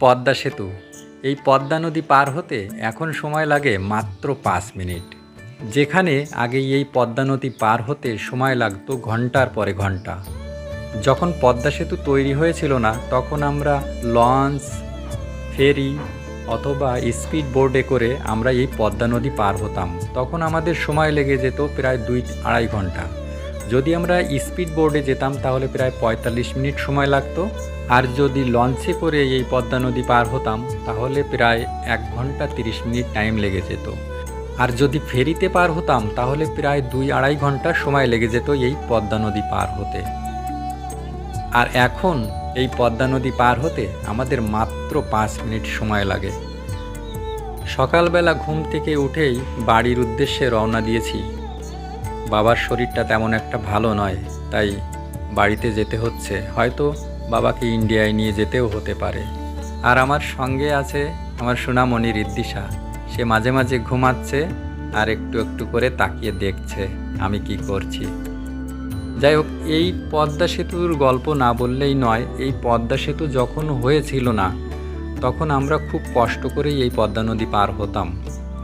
পদ্মা সেতু। এই পদ্মা নদী পার হতে এখন সময় লাগে মাত্র পাঁচ মিনিট। যেখানে আগে এই পদ্মা নদী পার হতে সময় লাগতো ঘণ্টার পরে ঘণ্টা। যখন পদ্মা সেতু তৈরি হয়েছিল না, তখন আমরা লঞ্চ, ফেরি অথবা স্পিড বোর্ডে করে আমরা এই পদ্মা নদী পার হতাম। তখন আমাদের সময় লেগে যেত প্রায় দুই আড়াই ঘণ্টা। যদি আমরা স্পিড বোর্ডে যেতাম, তাহলে প্রায় পঁয়তাল্লিশ মিনিট সময় লাগতো। আর যদি লঞ্চে করে এই পদ্মা নদী পার হতাম, তাহলে প্রায় এক ঘণ্টা তিরিশ মিনিট টাইম লেগে যেত। আর যদি ফেরিতে পার হতাম, তাহলে প্রায় দুই আড়াই ঘণ্টা সময় লেগে যেত এই পদ্মা নদী পার হতে। আর এখন এই পদ্মা নদী পার হতে আমাদের মাত্র পাঁচ মিনিট সময় লাগে। সকালবেলা ঘুম থেকে উঠেই বাড়ির উদ্দেশ্যে রওনা দিয়েছি। বাবার শরীরটা তেমন একটা ভালো নয়, তাই বাড়িতে যেতে হচ্ছে। হয়তো বাবাকে ইন্ডিয়ায় নিয়ে যেতেও হতে পারে। আর আমার সঙ্গে আছে আমার সোনামণি রিদ্দিশা। সে মাঝে মাঝে ঘুমাচ্ছে আর একটু একটু করে তাকিয়ে দেখছে আমি কি করছি। যাই হোক, এই পদ্মা সেতুর গল্প না বললেই নয়, এই পদ্মা সেতু যখন হয়েছিল না, তখন আমরা খুব কষ্ট করেই এই পদ্মা নদী পার হতাম।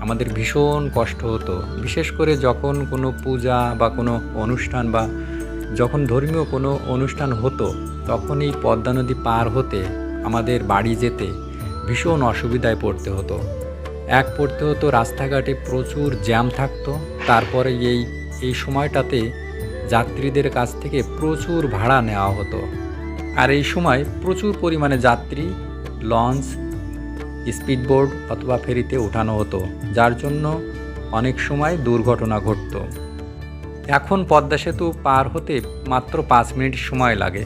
আমাদের ভীষণ কষ্ট হতো। বিশেষ করে যখন কোনো পূজা বা কোনো অনুষ্ঠান বা যখন ধর্মীয় কোনো অনুষ্ঠান হতো তখন এই পদ্মা নদী পার হতে আমাদের বাড়ি যেতে ভীষণ অসুবিধায় পড়তে হতো। এক পড়তে হতো, রাস্তাঘাটে প্রচুর জ্যাম থাকতো। তারপরে এই এই সময়টাতে যাত্রীদের কাছ থেকে প্রচুর ভাড়া নেওয়া হতো। আর এই সময় প্রচুর পরিমাণে যাত্রী, লঞ্চ স্পিডবোর্ড অথবা ফেরিতে ওঠানো হতো, যার জন্য অনেক সময় দুর্ঘটনা ঘটতো। এখন পদ্মা সেতু পার হতে মাত্র পাঁচ মিনিট সময় লাগে,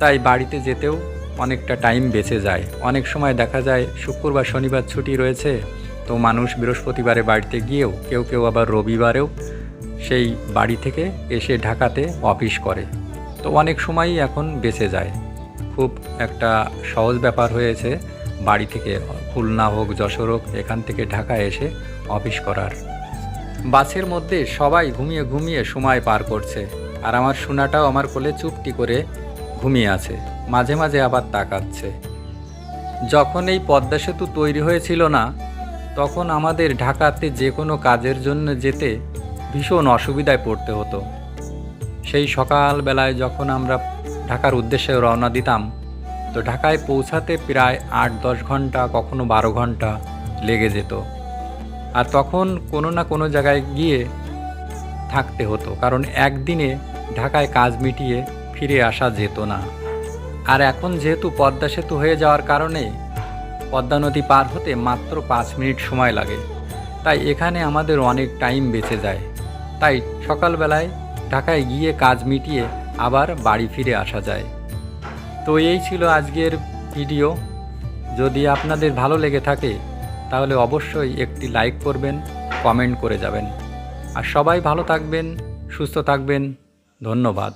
তাই বাড়িতে যেতেও অনেকটা টাইম বেঁচে যায়। অনেক সময় দেখা যায়, শুক্রবার শনিবার ছুটি রয়েছে, তো মানুষ বৃহস্পতিবারে বাড়িতে গিয়েও কেউ কেউ আবার রবিবারেও সেই বাড়ি থেকে এসে ঢাকাতে অফিস করে। তো অনেক সময়ই এখন বেঁচে যায়। খুব একটা সহজ ব্যাপার হয়েছে বাড়ি থেকে খুলনা হোক, যশোর হোক, এখান থেকে ঢাকা এসে অফিস করার। বাসের মধ্যে সবাই ঘুমিয়ে ঘুমিয়ে সময় পার করছে। আর আমার সোনাটাও আমার কোলে চুপটি করে ঘুমিয়ে আছে, মাঝে মাঝে আবার তাকাচ্ছে। যখন এই পদ্মা সেতু তৈরি হয়েছিল না, তখন আমাদের ঢাকাতে যে কোনো কাজের জন্য যেতে ভীষণ অসুবিধায় পড়তে হতো। সেই সকালবেলায় যখন আমরা ঢাকার উদ্দেশ্যে রওনা দিতাম তো ঢাকায় পৌঁছাতে প্রায় আট, দশ ঘণ্টা, কখনো বারো ঘণ্টা লেগে যেত। আর তখন কোনো না কোনো জায়গায় গিয়ে থাকতে হতো, কারণ একদিনে ঢাকায় কাজ মিটিয়ে ফিরে আসা যেত না। আর এখন যেহেতু পদ্মা সেতু হয়ে যাওয়ার কারণে পদ্মা নদী পার হতে মাত্র পাঁচ মিনিট সময় লাগে, তাই এখানে আমাদের অনেক টাইম বেঁচে যায়। তাই সকালবেলায় ঢাকায় গিয়ে কাজ মিটিয়ে আবার বাড়ি ফিরে আসা যায়। তো এই ছিল আজকের ভিডিও। যদি আপনাদের ভালো লেগে থাকে, তাহলে অবশ্যই একটি লাইক করবেন, কমেন্ট করে যাবেন। আর সবাই ভালো থাকবেন, সুস্থ থাকবেন। ধন্যবাদ।